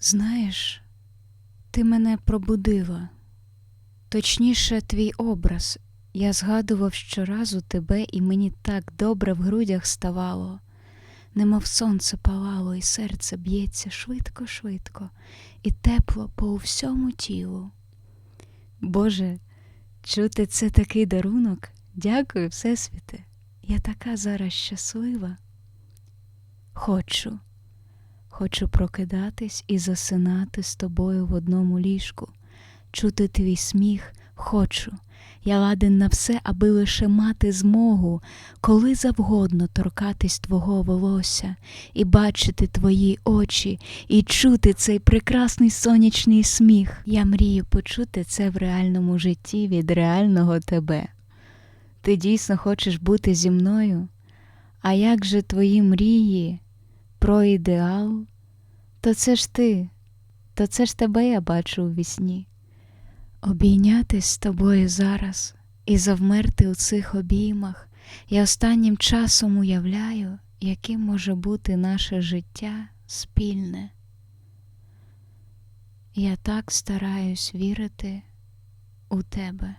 Знаєш, ти мене пробудила, точніше, твій образ. Я згадував щоразу тебе, і мені так добре в грудях ставало, немов сонце палало, і серце б'ється швидко-швидко, і тепло по всьому тілу. Боже, чути це такий дарунок. Дякую, Всесвіте. Я така зараз щаслива. Хочу, хочу прокидатись і засинати з тобою в одному ліжку, чути твій сміх, хочу. Я ладен на все, аби лише мати змогу, коли завгодно торкатись твого волосся, і бачити твої очі, і чути цей прекрасний сонячний сміх. Я мрію почути це в реальному житті від реального тебе. Ти дійсно хочеш бути зі мною? А як же твої мрії про ідеал? То це ж ти, то це ж тебе я бачу у вісні. Обійнятись з тобою зараз і завмерти у цих обіймах, я останнім часом уявляю, яким може бути наше життя спільне. Я так стараюсь вірити у тебе.